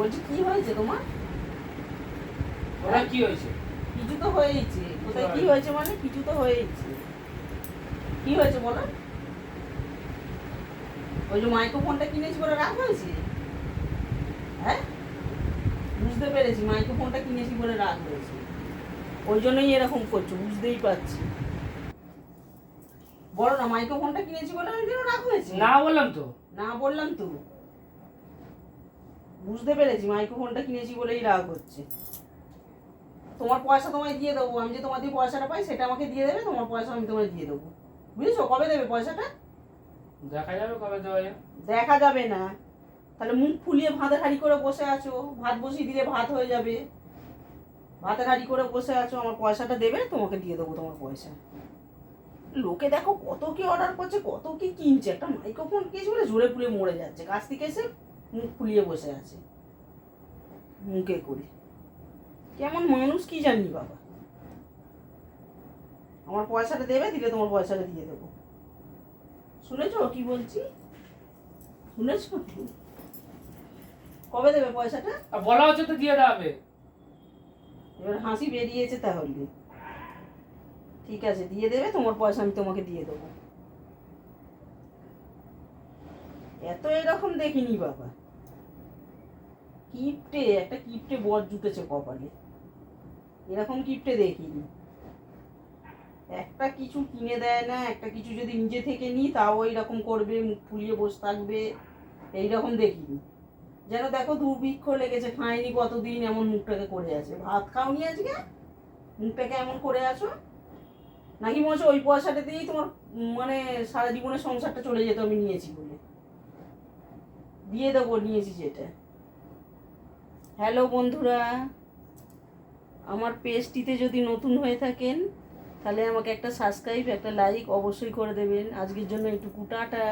বলছি কি হয়েছে তোমার? ওরা কি হয়েছে? কিছু তো হয়েছে কোথায় কি হয়েছে? মানে? কিছু তো হয়েছে কি হয়েছে বলো? ওই যে মাইক্রোফোনটা কিনেছি বলে রাগ হয়েছে? হ্যাঁ? বুঝতে পেরেছি মাইক্রোফোনটা কিনেছি বলে রাগ হয়েছে। ওই জন্যই এরকম করছ বুঝতেই পারছি। বলো না মাইক্রোফোনটা কিনেছি বলে ওই জন্য রাগ হয়েছে? না বললাম তো। না বললাম তো। বুঝতে পেরেছি মাইক্রোফোনটা কিনেছি বলেই রাগ হচ্ছে। তোমার পয়সা তোমায় দিয়ে দেবো আমি যে তোমার দিয়ে পয়সাটা পাই সেটা আমাকে দিয়ে দেবে তোমার পয়সা আমি তোমায় দিয়ে দেবো। বুঝেছ? কবে দেবে পয়সাটা? দেখা যাবে কবে দেওয়া দেখা যাবে না। তাহলে মুখ ফুলিয়ে ভাতের হাঁড়ি করে বসে আছো ভাত বসিয়ে দিলে ভাত হয়ে যাবে। ভাতের হাঁড়ি করে বসে আছো আমার পয়সাটা দেবে তোমাকে দিয়ে দেবো তোমার পয়সা। লোকে দেখো কত কি অর্ডার করছে কত কি কিনছে একটা মাইক্রোফোন কিনছে বলে জোরে ফুলে মরে যাচ্ছে। কাছ থেকে এসে মুখ ফুলিয়ে বসে আছে। মুখে করে। কেমন মানুষ কি জানি বাবা। আমার পয়সাটা দেবে দিলে তোমার পয়সাটা দিয়ে দেবো। শুনেছ কি বলছি? শুনেছো? কবে দেবে পয়সাটা? বলা হচ্ছে তো দিয়ে হবে। এবার হাসি বেরিয়েছে তাহলে। ঠিক আছে দিয়ে দেবে তোমার পয়সা আমি তোমাকে দিয়ে দেবো। এত এরকম দেখিনি বাবা। কিপটে, একটা কিপটে বর জুটেছে কপালে। এরকম কিপটে দেখিনি। একটা কিছু কিনে দেয় না, একটা কিছু যদি নিজে থেকে নিই তাও এইরকম করবে, মুখ ফুলিয়ে বসে থাকবে, এইরকম দেখিনি। যেন দেখো দুর্ভিক্ষ লেগেছে, খায়নি কতদিন এমন মুখটাকে করে আছে। ভাত খাওনি আজকে? মুখটাকে এমন করে আছো? নাকি মনে হচ্ছে ওই পয়সাটা দিয়েই তোমার মানে সারা জীবনের সংসারটা চলে যেত আমি নিয়েছি বলে। দিয়ে দেবো, নিয়েছি যেটা। হ্যালো বন্ধুরা, আমার পেজটিতে যদি নতুন হয়ে থাকেন, তাহলে আমাকে একটা সাবস্ক্রাইব একটা লাইক অবশ্যই করে দেবেন। আজকের জন্য একটু টাটা।